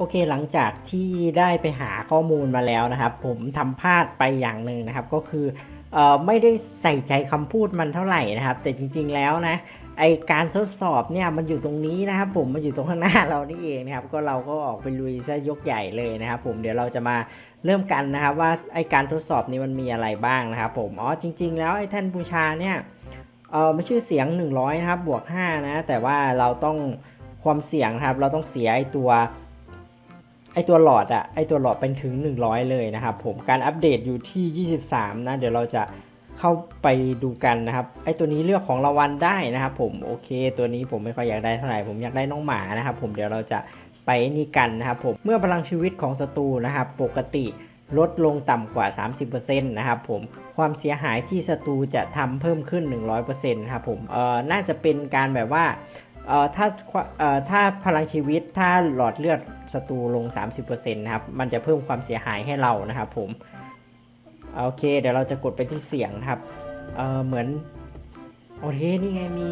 โอเคหลังจากที่ได้ไปหาข้อมูลมาแล้วนะครับ ผมทำพลาดไปอย่างหนึ่งนะครับ ก็คือออไม่ได้ใส่ใจคำพูดมันเท่าไหร่นะครับ แต่จริง ๆแล้วนะไอการทดสอบเนี่ยมันอยู่ตรงนี้นะครับ ผมมันอยู่ตรงข้างหน้าเรานี่เองนะครับ ก็เราก็ออกไปลุยซะยกใหญ่เลยนะครับ ผมเดี๋ยวเราจะมาเริ่มกันนะครับ ว่าไอการทดสอบนี้มันมีอะไรบ้างนะครับ ผมอ๋อจริง ๆ แล้วไอแท่นบูชาเนี่ยเออมันชื่อเสียง 100 นะครับบวก5นะแต่ว่าเราต้องความเสี่ยงนะครับ เราต้องเสียไอตัว ไอตัวหลอดอะไอตัวหลอดเป็นถึง 100 เลยนะครับผมการอัปเดตอยู่ที่ 23 นะ เดี๋ยวเราจะเข้าไปดูกันนะครับ ไอตัวนี้เลือกของรางวัลได้นะครับผมโอเค ตัวนี้ผมไม่ค่อยอยากได้เท่าไหร่ผมอยากได้น้องหมานะครับผมเดี๋ยวเราจะไปนี่กันนะครับผมเมื่อพลังชีวิตของศัตรูนะครับปกติลดลงต่ำกว่า 30%นะครับผมความเสียหายที่ศัตรูจะทำเพิ่มขึ้น 100%นะครับผมเอ่อน่าจะเป็นการแบบว่าเอ่อถ้าเอ่อถ้าพลังชีวิตถ้าหลอดเลือด ศัตรูลง 30%นะครับ มันจะเพิ่มความเสียหายให้เรานะครับผมโอเค เดี๋ยวเราจะกดไปที่เสียงนะครับเออเหมือนโอเคนี่ไงมี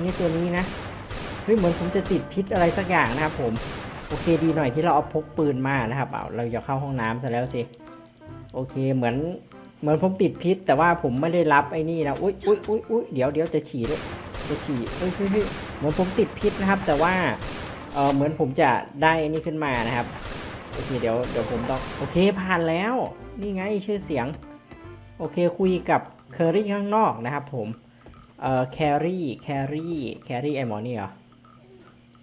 นี่ตัวนี้นะเฮ้ยเหมือนผมจะติดพิษอะไรสักอย่างนะครับผมโอเคดีหน่อยที่เราเอาพกปืนมานะครับเอาเราจะเข้าห้องน้ำซะแล้วสิโอเคเหมือนเหมือนผมติดพิษ แต่ว่าผมไม่ได้รับไอ้นี่นะอุ้ยอุ้ยอุ้ยอุ้ยเดี๋ยวเดี๋ยวจะฉี่ด้วยจะฉี่เฮ้ยเฮ้ยเหมือนผมติดพิษนะครับ แต่ว่า เออเหมือนผมจะได้อนี่ขึ้นมานะครับโอเคเดี๋ยวเดี๋ยวผมต้องโอเคผ่านแล้ว นี่ไงชื่อเสียง โอเคคุยกับเคอรี่ข้างนอกนะครับผมเอ่อแครี่แครี่แครี่ไอหมอนี่เหรอ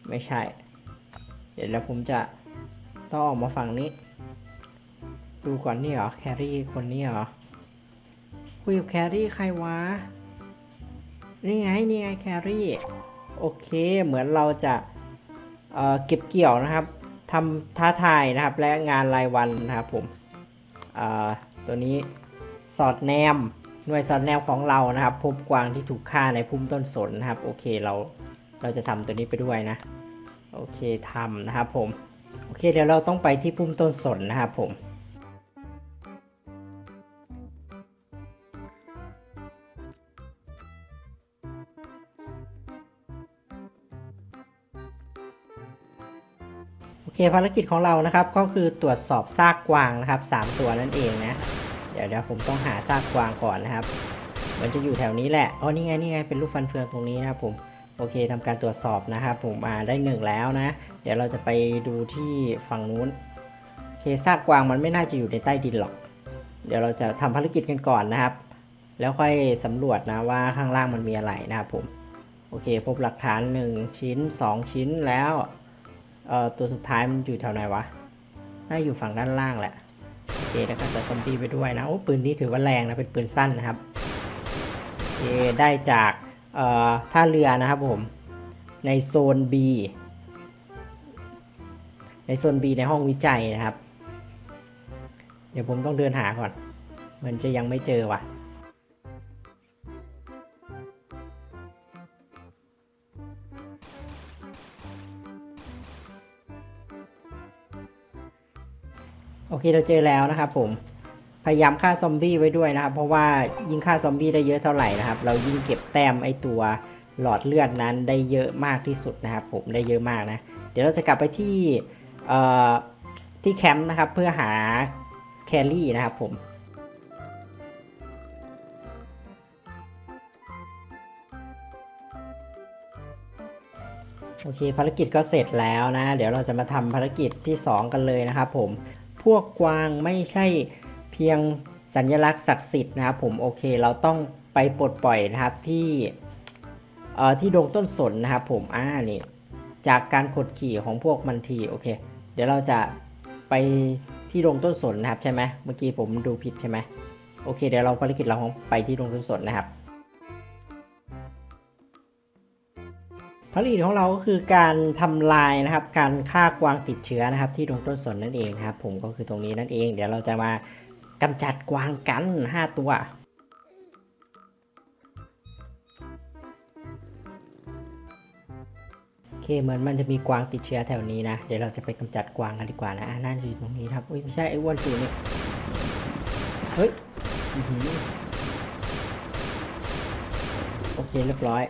ไม่ใช่ เดี๋ยวแล้วผมจะต้องออกมาฝั่งนี้ ดูก่อนนี่เหรอแครี่คนนี้เหรอ คุยกับแครี่ใครวะ นี่ไง นี่ไงแครี่ โอเค เหมือนเราจะ เเก็บเกี่ยวนะครับทำท้าทายนะครับและงานรายวันนะครับผมตัวนี้สอดแนมหน่วยสอดแนมของเรานะครับ พบกวางที่ถูกฆ่าในพุ่มต้นสนนะครับโอเคเราเราจะทำตัวนี้ไปด้วยนะโอเคทำนะครับผมโอเคเดี๋ยวเราต้องไปที่พุ่มต้นสนนะครับผม เคภารกิจของเรานะครับก็คือตรวจสอบซากกวางนะครับ 3 ตัวนั่นเองนะ เดี๋ยวเดี๋ยวผมต้องหาซากกวางก่อนนะครับ มันจะอยู่แถวนี้แหละอ๋อนี่ไงนี่ไงเป็นรูปฟันเฟืองตรงนี้นะครับผมโอเคทำการตรวจสอบนะครับผมมาได้หนึ่งแล้วนะ เดี๋ยวเราจะไปดูที่ฝั่งนู้นโอเคซากกวางมันไม่น่าจะอยู่ในใต้ดินหรอก เดี๋ยวเราจะทำภารกิจกันก่อนนะครับ แล้วค่อยสำรวจนะว่าข้างล่างมันมีอะไรนะครับผมโอเค พบหลักฐาน 1 ชิ้น 2 ชิ้นแล้ว เอ่อตัวสุดท้ายมันอยู่แถวไหนวะ น่าอยู่ฝั่งด้านล่างแหละ โอเคแล้วก็จะซอมบี้ไปด้วยนะ โอ้ปืนนี้ถือว่าแรงนะ เป็นปืนสั้นนะครับ โอเค ได้จากเอ่อท่าเรือนะครับผม ในโซน B ในโซน B ในห้องวิจัยนะครับ เดี๋ยวผมต้องเดินหาก่อนมือนจะยังไม่เจอว่ะ อเคเราเจอแล้วนะครับผมพยายามฆ่าซอมบี้ไว้ด้วยนะครับ เพราะว่ายิ่งฆ่าซอมบี้ได้เยอะเท่าไหร่นะครับ เรายิ่งเก็บแต้มไอตัวหลอดเลือดนั้นได้เยอะมากที่สุดนะครับ ผมได้เยอะมากนะ เดี๋ยวเราจะกลับไปที่ที่แคมป์นะครับเพื่อหาแคลรี่นะครับผมโอเคภารกิจก็เสร็จแล้วนะ เดี๋ยวเราจะมาทำภารกิจที่ 2 กันเลยนะครับผม พวกกวางไม่ใช่เพียงสัญลักษณ์ศักดิ์สิทธิ์นะครับผมโอเคเราต้องไปปลดปล่อยนะครับที่เอ่อที่ดงต้นสนนะครับผมอ่านี่จากการกดขี่ของพวกมันทีโอเค เดี๋ยวเราจะไปที่ดงต้นสนนะครับใช่ไหมเมื่อกี้ผมดูผิดใช่ไหมโอเคเดี๋ยวเราภารกิจเราไปที่ดงต้นสนนะครับ ภารกิจของเราก็คือการทำลายนะครับ การฆ่ากวางติดเชื้อนะครับ ที่ดงต้นสนนั่นเองครับ ผมก็คือตรงนี้นั่นเอง เดี๋ยวเราจะมากำจัดกวางกัน 5 ตัวโอเคเหมือนมันจะมีกวางติดเชื้อแถวนี้นะ เดี๋ยวเราจะไปกำจัดกวางกันดีกว่านะอ่าน่าจะอยู่ตรงนี้ครับอุ้ยไม่ใช่ไอ้อ้วนตูนี่เฮ้ยโอเคเรียบร้อย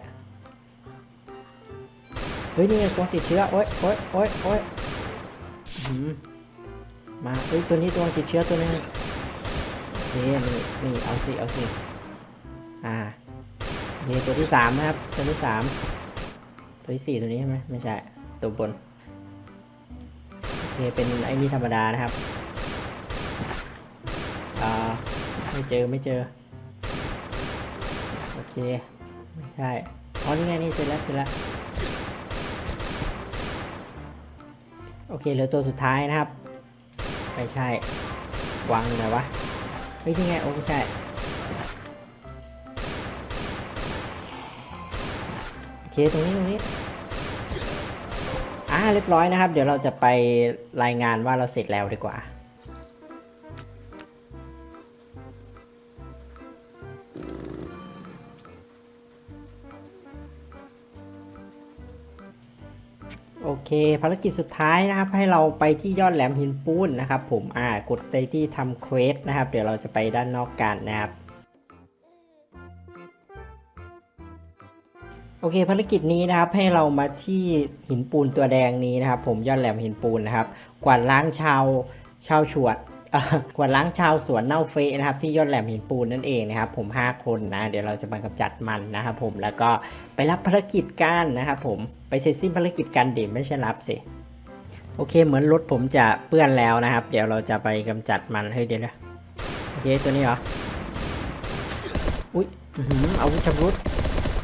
เฮ้ยนี่ไงกวางติดเชื้อโอ๊ยโอ๊ยโอ๊ยโอ๊ยหือมาเอ้ยตัวนี้ตัวติดเชื้อตัวนึงโอเคนี่นี่เอาสิเอาสิอ่านี่ตัวที่สามนะครับตัวที่สามตัวที่สี่ตัวนี้ใช่ไหมไม่ใช่ตัวบนโอเคเป็นไอ้นี่ธรรมดานะครับอ่าไม่เจอไม่เจอโอเคไม่ใช่อ๋อนี่ไงนี่เจอแล้วเจอแล้ว โอเคเหลือตัวสุดท้ายนะครับ ไม่ใช่วางอยู่ไหนวะเฮ้ยนี่ไงโอ้ไม่ใช่โอเคตรงนี้ตรงนี้อ่าเรียบร้อยนะครับ เดี๋ยวเราจะไปรายงานว่าเราเสร็จแล้วดีกว่า โอเค ภารกิจสุดท้ายนะครับ ให้เราไปที่ยอดแหลมหินปูนนะครับ ผมอ่ากดไปที่ทำเควสนะครับ เดี๋ยวเราจะไปด้านนอกกันนะครับโอเคภารกิจนี้นะครับให้เรามาที่หินปูนตัวแดงนี้นะครับ ผมยอดแหลมหินปูนนะครับ กวาดล้างชาวชาวฉวด กวาดล้างชาวสวนเน่าเฟะนะครับที่ยอดแหลมหินปูนนั่นเองนะครับผม 5 คนนะ เดี๋ยวเราจะมากำจัดมันนะครับผมแล้วก็ไปรับภารกิจกันนะครับผมไปเสร็จสิ้นภารกิจกันเดี๋ยวไม่ใช่รับสิโอเค เหมือนรถผมจะเปื้อนแล้วนะครับ เดี๋ยวเราจะไปกำจัดมันเฮ้ยเดี๋ยวนะโอเคตัวนี้เหรออุ้ยอื้อหือาวุธชำรุด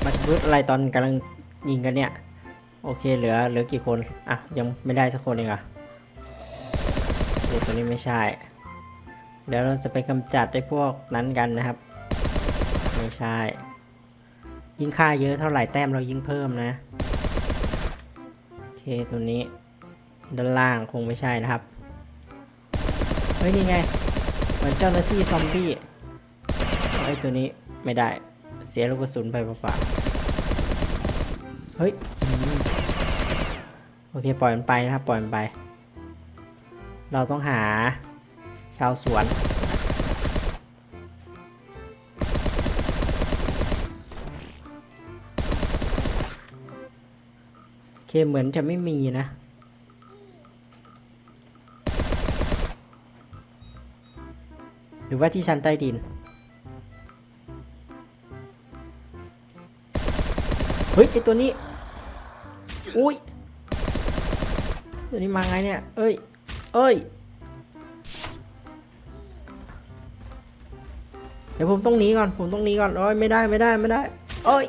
มาชำรุดอะไรตอนกำลังยิงกันเนี่ยโอเคเหลือเหลือกี่คนอะยังไม่ได้สักคนเองอะเดี๋ยวตัวนี้ไม่ใช่ เดี๋ยวเราจะไปกำจัดไอ้พวกนั้นกันนะครับ ไม่ใช่ ยิ่งค่าเยอะเท่าไหร่แต้มเรายิ่งเพิ่มนะโอเคตัวนี้ ด้านล่างคงไม่ใช่นะครับ เฮ้ยนี่ไงเหมือนเจ้าหน้าที่ซอมบี้ไอ้ตัวนี้ไม่ได้เสียลูกกระสุนไปเปล่าๆเฮ้ยโอเคปล่อยมันไปนะครับปล่อยมันไป เราต้องหาาวสวน โอเคเหมือนจะไม่มีนะ หรือว่าที่ชั้นใต้ดิน เฮ้ยไอตัวนี้ อุ้ยตัวนี้มาไงเนี่ย เอ้ย เอ้ย ดี๋ยวผมต้องหนีก่อน ผมต้องหนีก่อนโอ้ยไม่ได้ไม่ได้ไม่ได้เอ้ย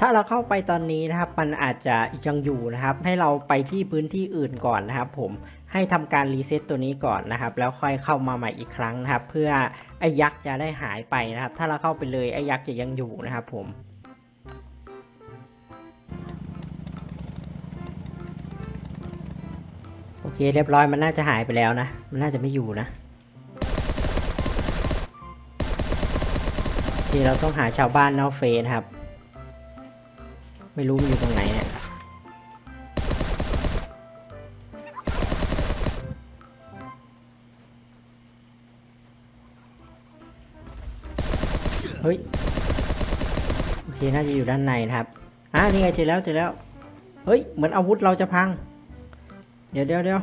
ถ้าเราเข้าไปตอนนี้นะครับ มันอาจจะยังอยู่นะครับ ให้เราไปที่พื้นที่อื่นก่อนนะครับ ผมให้ทำการรีเซ็ตตัวนี้ก่อนนะครับ แล้วค่อยเข้ามาใหม่อีกครั้งนะครับ เพื่อไอ้ยักษ์จะได้หายไปนะครับ ถ้าเราเข้าไปเลยไอ้ยักษ์จะยังอยู่นะครับ ผม เคเรียบร้อยมันน่าจะหายไปแล้วนะ มันน่าจะไม่อยู่นะโอเคเราต้องหาชาวบ้านนอกเฟซนะครับ ไม่รู้มันอยู่ตรงไหนเนี่ยเฮ้ยโอเคน่าจะอยู่ด้านในนะครับอ่านี่ไงเจอแล้วเจอแล้ว เฮ้ยเหมือนอาวุธเราจะพัง ดี๋ยวเดี๋ยวเดี๋ยว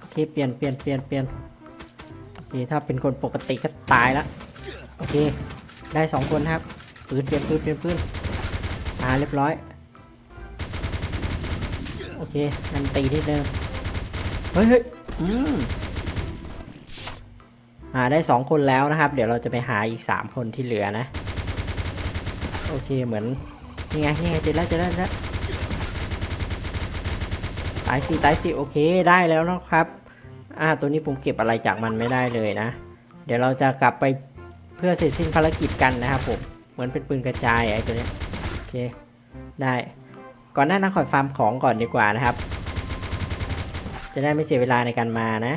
โอเคเปลี่ยนเปลี่ยนเปลี่ยนเปลี่ยนโอเคถ้าเป็นคนปกติก็ตายแล้วโอเค ได้สองคนครับปืนเปลี่ยนปืนเปลี่ยนปืนอ่าเรียบร้อยโอเคนั่นตีนิดนึงเฮ้ยเฮ้ยอืมอ่าได้สองคนแล้วนะครับ เดี๋ยวเราจะไปหาอีกสามคนที่เหลือนะ โอเคเหมือนนี่ไงนี่ไงเจอแล้วเจอแล้วเจอแล้วตายสิตายสิโอเคได้แล้วนะครับ อ่าตัวนี้ผมเก็บอะไรจากมันไม่ได้เลยนะ เดี๋ยวเราจะกลับไปเพื่อเสร็จสิ้นภารกิจกันนะครับผม เหมือนเป็นปืนกระจายไอ้ตัวเนี้ยโอเค ได้ ก่อนหน้านั้นขอฟาร์มของก่อนดีกว่านะครับ จะได้ไม่เสียเวลาในการมานะ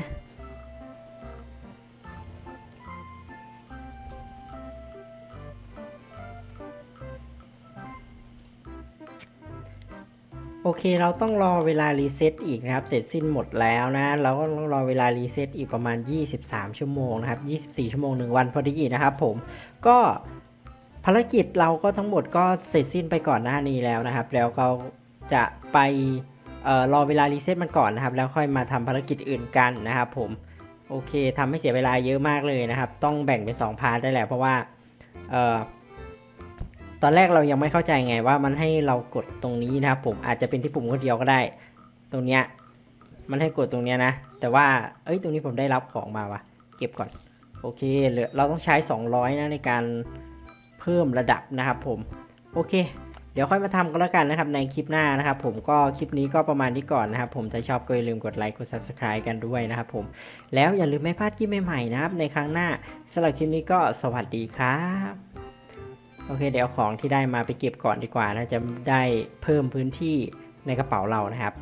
เคเราต้องรอเวลารีเซ็ตอีกนะครับเสร็จสิ้นหมดแล้วนะเราก็ต้องรอเวลารีเซ็ตอีกประมาณ 23 ชั่วโมงนะครับ 24 ชั่วโมง 1 วันพอดีนะครับผมก็ภารกิจเราก็ทั้งหมดก็เสร็จสิ้นไปก่อนหน้านี้แล้วนะครับ แล้วก็จะไปออรอเวลารีเซ็ตมันก่อนนะครับ แล้วค่อยมาทำภารกิจอื่นกันนะครับผมโอเคทำให้เสียเวลาเยอะมากเลยนะครับ ต้องแบ่งเป็น2พาร์ทได้แหละเพราะว่าเออ ตอนแรกเรายังไม่เข้าใจไงว่ามันให้เรากดตรงนี้นะครับผมอาจจะเป็นที่ปุ่มคนเดียวก็ได้ ตรงเนี้ยมันให้กดตรงเนี้ยนะ แต่ว่าเอ้ยตรงนี้ผมได้รับของมาวะเก็บก่อนโอเคเหลือเราต้องใช้ 200 นะในการเพิ่มระดับนะครับผมโอเค เดี๋ยวค่อยมาทำกันแล้วกันนะครับในคลิปหน้านะครับผมก็คลิปนี้ก็ประมาณนี้ก่อนนะครับผมถ้าชอบก็อย่าลืมกดไลค์กด subscribe กันด้วยนะครับผมแล้วอย่าลืมไม่พลาดคลิปใหม่ๆนะครับในครั้งหน้าสำหรับคลิปนี้ก็สวัสดีครับ โอเคเดี๋ยวเอาของที่ได้มาไปเก็บก่อนดีกว่านะจะได้เพิ่มพื้นที่ในกระเป๋าเรานะครับ